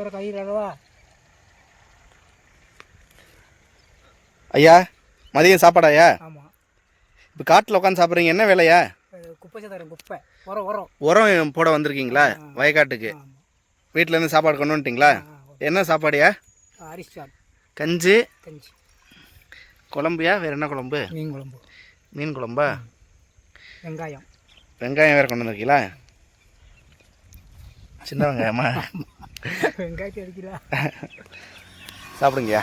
அளவா ஐயா மதியம் சாப்பாடாயா ஆமாம் இப்போ காட்டில் உட்காந்து சாப்பிட்றீங்க என்ன வேலையா? குப்பை சதாரம் குப்பை. உரம் உரம். உரம் போட வந்திருக்கீங்களா? வயக்காட்டுக்கு. வீட்டிலேருந்து சாப்பாடு கொண்டு வந்துட்டீங்களா? என்ன சாப்பாடுயா அரிசான் கஞ்சி? கஞ்சி. குழம்புயா? வேறு என்ன குழம்பு? மீன் குழம்பு. மீன் குழம்பா? வெங்காயம். வெங்காயம் வேறு கொண்டு வந்திருக்கீங்களா? சின்ன வெங்காயமா? வெங்காயத்தை அடிக்கிறா சாப்பிடுங்கய்யா.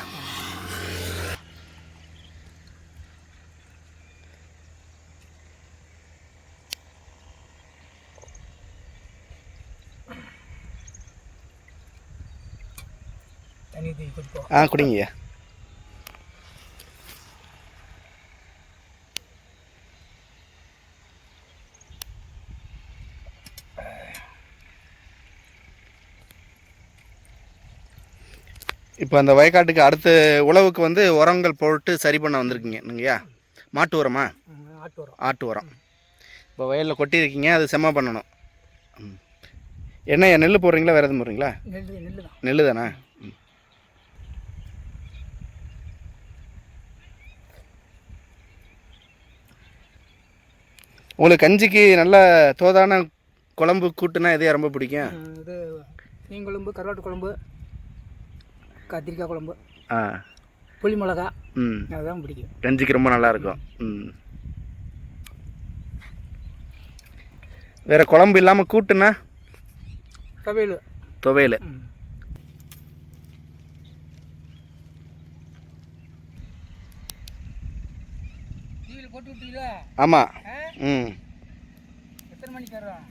ஆ குடிங்கய்யா. இப்போ அந்த வயக்காட்டுக்கு அடுத்த உழவுக்கு வந்து உரங்கள் போட்டு சரி பண்ண வந்திருக்கீங்க நீங்கய்யா மாட்டு உரமா? ஆட்டு உரம். ஆட்டு உரம். இப்போ வயலில் கொட்டியிருக்கீங்க அது செம்ம பண்ணணும். ம். என்னய்யா நெல் போடுறீங்களா வேறு எதுவும் போடுறீங்களா? நெல் தான். உங்களுக்கு கஞ்சிக்கு நல்ல தோதான குழம்பு கூட்டுனா எதையா ரொம்ப பிடிக்கும்? இது மீன் குழம்பு கருவாட்டு குழம்பு கத்திரிக்காய் குழம்பு ஆ. புளி மிளகா ம். அதுதான் பிடிக்கும். கஞ்சிக்கு ரொம்ப நல்லா இருக்கும். ம். வேற குழம்பு இல்லாமல் கூட்டுனா? துவையல். துவையல். ஆமாம்? ம். எத்தனை மணிக்கு வர்றோம்?